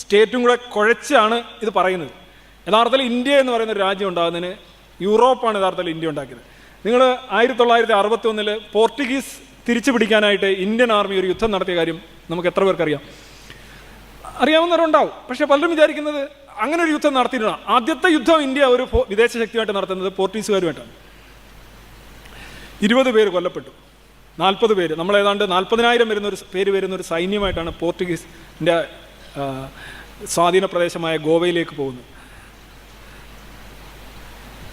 സ്റ്റേറ്റും കൂടെ കുഴച്ചാണ് ഇത് പറയുന്നത്. യഥാർത്ഥത്തിൽ ഇന്ത്യ എന്ന് പറയുന്ന ഒരു രാജ്യം ഉണ്ടാകുന്നതിന് യൂറോപ്പാണ് യഥാർത്ഥത്തിൽ ഇന്ത്യ ഉണ്ടാക്കിയത്. നിങ്ങൾ ആയിരത്തി തൊള്ളായിരത്തി അറുപത്തി ഒന്നിൽ പോർട്ടുഗീസ് തിരിച്ചു പിടിക്കാനായിട്ട് ഇന്ത്യൻ ആർമി ഒരു യുദ്ധം നടത്തിയ കാര്യം നമുക്ക് എത്ര പേർക്കറിയാം അറിയാവുന്നവരുണ്ടാവും. പക്ഷേ പലരും വിചാരിക്കുന്നത് അങ്ങനെ ഒരു യുദ്ധം നടത്തിയിട്ടാണ് ആദ്യത്തെ യുദ്ധം ഇന്ത്യ ഒരു വിദേശ ശക്തിയായിട്ട് നടത്തുന്നത് പോർട്ടുഗീസുകാരുമായിട്ടാണ് ഇരുപത് പേര് കൊല്ലപ്പെട്ടു. നാൽപ്പത് പേര്. നമ്മൾ ഏതാണ്ട് നാൽപ്പതിനായിരം വരുന്ന ഒരു പേര് വരുന്ന ഒരു സൈന്യമായിട്ടാണ് പോർട്ടുഗീസിന്റെ സ്വാധീന പ്രദേശമായ ഗോവയിലേക്ക് പോകുന്നു.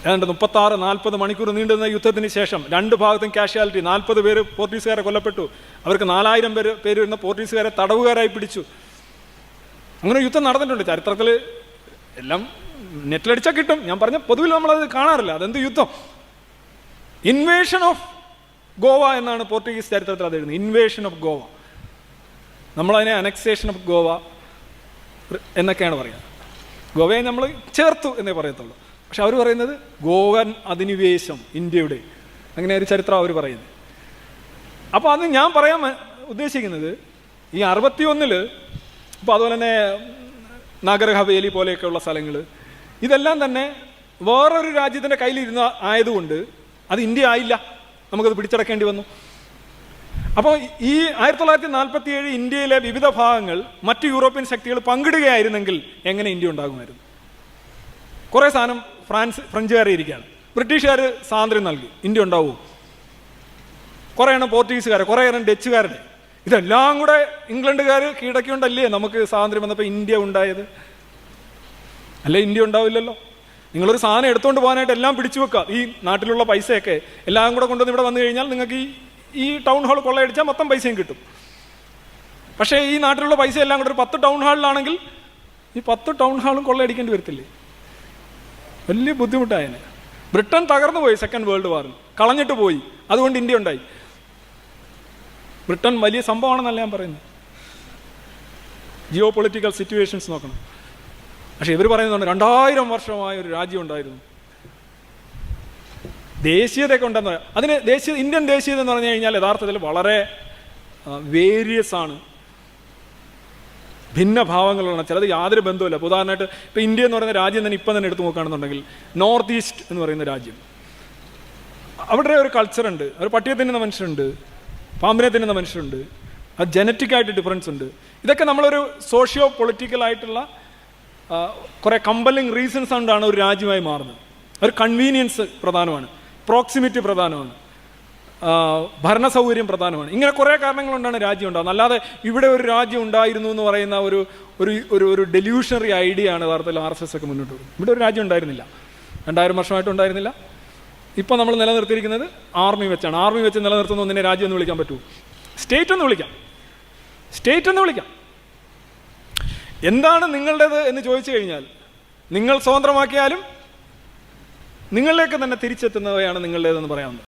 ഏതാണ്ട് മുപ്പത്താറ് നാൽപ്പത് മണിക്കൂർ നീണ്ടുന്ന യുദ്ധത്തിന് ശേഷം രണ്ട് ഭാഗത്തും കാഷ്വാലിറ്റി. നാൽപ്പത് പേര് പോർട്ടുഗീസുകാരെ കൊല്ലപ്പെട്ടു. അവർക്ക് നാലായിരം പേര് പേര് വരുന്ന പോർട്ടുഗീസുകാരെ തടവുകാരായി പിടിച്ചു. അങ്ങനെ യുദ്ധം നടന്നിട്ടുണ്ട്. ചരിത്രത്തിൽ എല്ലാം നെറ്റിലടിച്ചാൽ കിട്ടും. ഞാൻ പറഞ്ഞ പൊതുവിൽ നമ്മളത് കാണാറില്ല. അതെന്ത് യുദ്ധം? ഇൻവേഷൻ ഓഫ് ഗോവ എന്നാണ് പോർട്ടുഗീസ് ചരിത്രത്തിൽ അത് എഴുതുന്നത്. Invasion of Goa. നമ്മളതിനെ അനക്സേഷൻ ഓഫ് ഗോവ. എന്നൊക്കെയാണ് പറയുക. ഗോവയെ നമ്മൾ ചേർത്തു എന്നേ പറയത്തുള്ളൂ. പക്ഷെ അവർ പറയുന്നത് ഗോവൻ അധിനിവേശം ഇന്ത്യയുടെ. അങ്ങനെ ഒരു ചരിത്രം അവർ പറയുന്നത് അപ്പോൾ അത് ഞാൻ പറയാൻ ഉദ്ദേശിക്കുന്നത് ഈ അറുപത്തി ഒന്നിൽ ഇപ്പോൾ അതുപോലെ തന്നെ നഗരഹവേലി പോലെയൊക്കെയുള്ള സ്ഥലങ്ങൾ ഇതെല്ലാം തന്നെ വേറൊരു രാജ്യത്തിന്റെ കയ്യിലിരുന്ന ആയതുകൊണ്ട് അത് ഇന്ത്യ ആയില്ല. നമുക്കത് പിടിച്ചടക്കേണ്ടി വന്നു. അപ്പോൾ ഈ ആയിരത്തി തൊള്ളായിരത്തി നാൽപ്പത്തി ഏഴ് ഇന്ത്യയിലെ വിവിധ ഭാഗങ്ങൾ മറ്റ് യൂറോപ്യൻ ശക്തികൾ പങ്കിടുകയായിരുന്നെങ്കിൽ എങ്ങനെ ഇന്ത്യ ഉണ്ടാകുമായിരുന്നു? കുറേ സാധനം ഫ്രാൻസ് ഫ്രഞ്ചുകാരെ ഇരിക്കുകയാണ്. ബ്രിട്ടീഷുകാർ സ്വാതന്ത്ര്യം നൽകി. ഇന്ത്യ ഉണ്ടാവും. കുറേ എണ്ണം പോർച്ചുഗീസുകാരെ കുറേ എണ്ണം ഡച്ചുകാരുടെ. ഇതെല്ലാം കൂടെ ഇംഗ്ലണ്ടുകാർ കീഴടക്കിയുണ്ടല്ലേ നമുക്ക് സ്വാതന്ത്ര്യം വന്നപ്പോൾ ഇന്ത്യ ഉണ്ടായത്? അല്ലേ ഇന്ത്യ ഉണ്ടാവില്ലല്ലോ? നിങ്ങളൊരു സാധനം എടുത്തുകൊണ്ട് പോകാനായിട്ട് എല്ലാം പിടിച്ചു വെക്കുക ഈ നാട്ടിലുള്ള പൈസയൊക്കെ എല്ലാം കൂടെ കൊണ്ടുവന്ന് ഇവിടെ വന്നു കഴിഞ്ഞാൽ നിങ്ങൾക്ക് ഈ ഈ ടൗൺ ഹാൾ കൊള്ളയടിച്ചാൽ മൊത്തം പൈസയും കിട്ടും. പക്ഷേ ഈ നാട്ടിലുള്ള പൈസ എല്ലാം കൂടെ ഒരു പത്ത് ടൗൺ ഹാളിലാണെങ്കിൽ ഈ പത്ത് ടൗൺ ഹാളും കൊള്ളയടിക്കേണ്ടി വരത്തില്ലേ? വലിയ ബുദ്ധിമുട്ടായതിന് ബ്രിട്ടൻ തകർന്നു പോയി സെക്കൻഡ് വേൾഡ് വാറിൽ കളഞ്ഞിട്ട് പോയി. അതുകൊണ്ട് ഇന്ത്യ ഉണ്ടായി. ബ്രിട്ടൻ വലിയ സംഭവമാണെന്നല്ല ഞാൻ പറയുന്നത്. ജിയോ പൊളിറ്റിക്കൽ സിറ്റുവേഷൻസ് നോക്കണം. പക്ഷേ ഇവർ പറയുന്നുണ്ട് രണ്ടായിരം വർഷമായ ഒരു രാജ്യം ഉണ്ടായിരുന്നു. ദേശീയതയൊക്കെ ഉണ്ടെന്ന് അതിന് ദേശീയ ഇന്ത്യൻ ദേശീയത എന്ന് പറഞ്ഞു കഴിഞ്ഞാൽ യഥാർത്ഥത്തിൽ വളരെ വേരിയസ് ആണ്. ഭിന്ന ഭാവങ്ങളാണ് ചിലത് യാതൊരു ബന്ധവുമില്ല. അപ്പോൾ ഉദാഹരണമായിട്ട് ഇപ്പോൾ ഇന്ത്യ എന്ന് പറയുന്ന രാജ്യം തന്നെ ഇപ്പം തന്നെ എടുത്തു നോക്കുകയാണെന്നുണ്ടെങ്കിൽ നോർത്ത് ഈസ്റ്റ് എന്ന് പറയുന്ന രാജ്യം. അവിടെ ഒരു കൾച്ചർ ഉണ്ട്. ഒരു പട്ടിയെ തിന്നുന്ന മനുഷ്യരുണ്ട്. പാമ്പിനെ തിന്നുന്ന മനുഷ്യരുണ്ട്. അത് ജനറ്റിക്കായിട്ട് ഡിഫറൻസ് ഉണ്ട്. ഇതൊക്കെ നമ്മളൊരു സോഷ്യോ ആ, കുറേ കമ്പലിങ് റീസൺസ് കൊണ്ടാണ് ഒരു രാജ്യമായി മാറുന്നത്. ഒരു കൺവീനിയൻസ് പ്രധാനമാണ്. പ്രോക്സിമിറ്റി പ്രധാനമാണ്. ഭരണ സൗകര്യം പ്രധാനമാണ്. ഇങ്ങനെ കുറേ കാരണങ്ങളുണ്ടാണ് രാജ്യം ഉണ്ടാകുന്നത് അല്ലാതെ ഇവിടെ ഒരു രാജ്യം ഉണ്ടായിരുന്നു എന്ന് പറയുന്ന ഒരു ഒരു ഒരു ഒരു ഡെല്യൂഷണറി ഐഡിയ ആണ് യഥാർത്ഥത്തിൽ ആർ എസ് എസ് ഒക്കെ മുന്നോട്ട് പോകുന്നത്. ഇവിടെ ഒരു രാജ്യം ഉണ്ടായിരുന്നില്ല. രണ്ടായിരം വർഷമായിട്ട് ഉണ്ടായിരുന്നില്ല. ഇപ്പോൾ നമ്മൾ നിലനിർത്തിയിരിക്കുന്നത് ആർമി വെച്ചാണ്. ആർമി വെച്ച് നിലനിർത്തുന്ന ഒന്നിനെ രാജ്യം എന്ന് വിളിക്കാൻ പറ്റൂ സ്റ്റേറ്റ് എന്ന് വിളിക്കാം. സ്റ്റേറ്റ് എന്ന് വിളിക്കാം. എന്താണ് നിങ്ങളുടേത് എന്ന് ചോദിച്ചു കഴിഞ്ഞാൽ നിങ്ങൾ സ്വതന്ത്രമാക്കിയാലും നിങ്ങളിലേക്ക് തന്നെ തിരിച്ചെത്തുന്നവയാണ് നിങ്ങളുടേതെന്ന് പറയാവുന്നത്